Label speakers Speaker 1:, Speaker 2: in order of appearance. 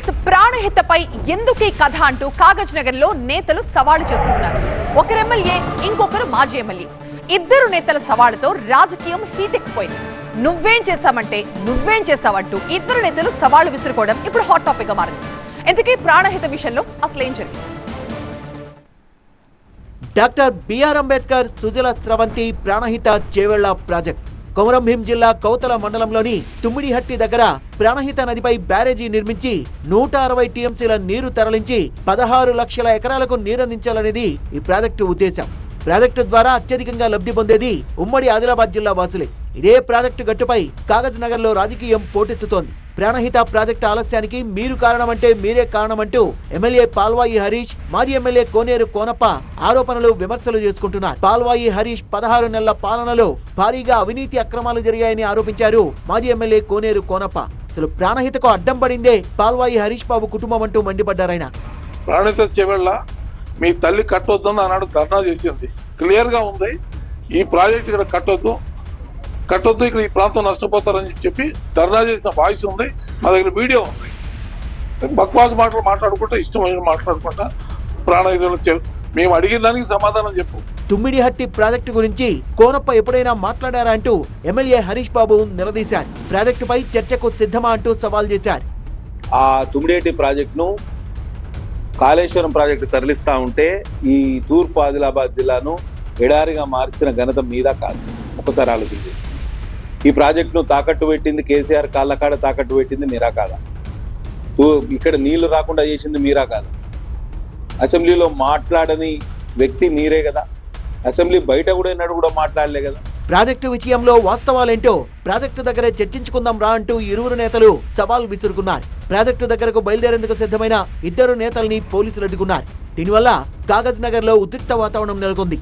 Speaker 1: Yes ప్రాణహితపై ఎందుకే కథ అంటూ కాగజ్ నగర్లో నేతలు సవాళ్ళు చేసుకుంటున్నారు. ఒకరు ఎమ్మెల్యే ఇంకొకరు మాజీ ఎమ్మెల్యే. ఇద్దరు నేతల సవాళ్ళతో రాజకీయం హీతెక్కిపోయింది. నువ్వేం చేస్తామంటే నువ్వేం చేస్తావంటూ ఇద్దరు నేతలు సవాళ్ళు విసురుకోవడం ఇప్పుడు హాట్ టాపిక్గా మారింది. ఇంతకీ ప్రాణహిత విషయంలో అసలు ఏం జరిగింది?
Speaker 2: Doctor BR Ambedkar Sujala Sravanthi Pranahita Chevella project. Komaram Bheem జిల్లా కౌతల మండలంలోని తుమ్మిడిహట్టి దగ్గర ప్రాణహిత నదిపై బ్యారేజీ నిర్మించి నూట అరవై టీఎంసీల నీరు తరలించి పదహారు లక్షల ఎకరాలకు నీరందించాలనేది ఈ ప్రాజెక్టు ఉద్దేశం. ప్రాజెక్టు ద్వారా అత్యధికంగా లబ్ధి పొందేది ఉమ్మడి ఆదిలాబాద్ జిల్లా వాసులే. ఇదే ప్రాజెక్టు గట్టుపై కాగజ్ నగర్లో రాజకీయం పోటెత్తుతోంది. ప్రాణహిత ప్రాజెక్టు ఆలస్యానికి మీరు కారణమంటే మీరే కారణమంటూ ఎమ్మెల్యే పాల్వాయి హరీష్ మాజీ ఎమ్మెల్యే కోనేరు కోనప్ప ఆరోపణలు విమర్శలు చేసుకుంటున్నారు. పాల్వాయి హరీష్ పదహారు నెలల పాలనలో భారీగా అవినీతి అక్రమాలు జరిగాయని ఆరోపించారు మాజీ ఎమ్మెల్యే కోనేరు కోనప్ప. అసలు ప్రాణహితకు అడ్డం పడిందే పాల్వాయి హరీష్ బాబు కుటుంబం అంటూ మండిపడ్డారాయన
Speaker 3: ప్రాణహిత చెవెళ్ళ మీ తల్లి కట్టొద్దని ఆనాడు ధర్నా చేసింది. క్లియర్గా ఉంది. ఈ ప్రాజెక్ట్ ఇక్కడ కట్టొద్దు. కట్టొద్దు ఇక్కడ ఈ ప్రాంతం నష్టపోతారని చెప్పి ధర్నా చేసిన వాయిస్ ఉంది. మా దగ్గర వీడియో ఉంది. బక్వాస్ మాటలు మాట్లాడుకుంటా ఇష్టమైన మాట్లాడుకుంటా ప్రాణహితలు చె- మేము అడిగిన దానికి సమాధానం చెప్పు.
Speaker 2: తుమ్మిడిహట్టి ప్రాజెక్టు గురించి కోనప్ప ఎప్పుడైనా మాట్లాడారా అంటూ ఎమ్మెల్యే హరీష్ బాబు నిలదీశారు. ప్రాజెక్టుపై చర్చకు సిద్ధమా అంటూ సవాల్ చేశారు.
Speaker 4: ఆ తుమ్మిడేటి ప్రాజెక్టును కాళేశ్వరం ప్రాజెక్టు తరలిస్తా ఉంటే ఈ తూర్పు ఆదిలాబాద్ జిల్లాను ఎడారిగా మార్చిన ఘనత మీద కాదు. ఒకసారి ఆలోచన చేసుకోండి ఈ ప్రాజెక్టును తాకట్టు పెట్టింది కేసీఆర్ కాళ్ళకాడ తాకట్టు పెట్టింది మీరా కాదా? ఇక్కడ నీళ్ళు రాకుండా చేసింది మీరా కాదా? అసెంబ్లీలో మాట్లాడని వ్యక్తి మీరే కదా. అసెంబ్లీ బయట కూడా ఎన్నడూ కూడా మాట్లాడలే కదా.
Speaker 2: ప్రాజెక్టు విషయంలో వాస్తవాలేంటో ప్రాజెక్టు దగ్గరే చర్చించుకుందాం రా అంటూ ఇరువురు నేతలు సవాల్ విసురుకున్నారు. ప్రాజెక్టు దగ్గరకు బయలుదేరేందుకు సిద్ధమైన ఇద్దరు నేతల్ని పోలీసులు అడ్డుకున్నారు. దీనివల్ల కాగజ్ నగర్లో ఉద్రిక్త వాతావరణం నెలకొంది.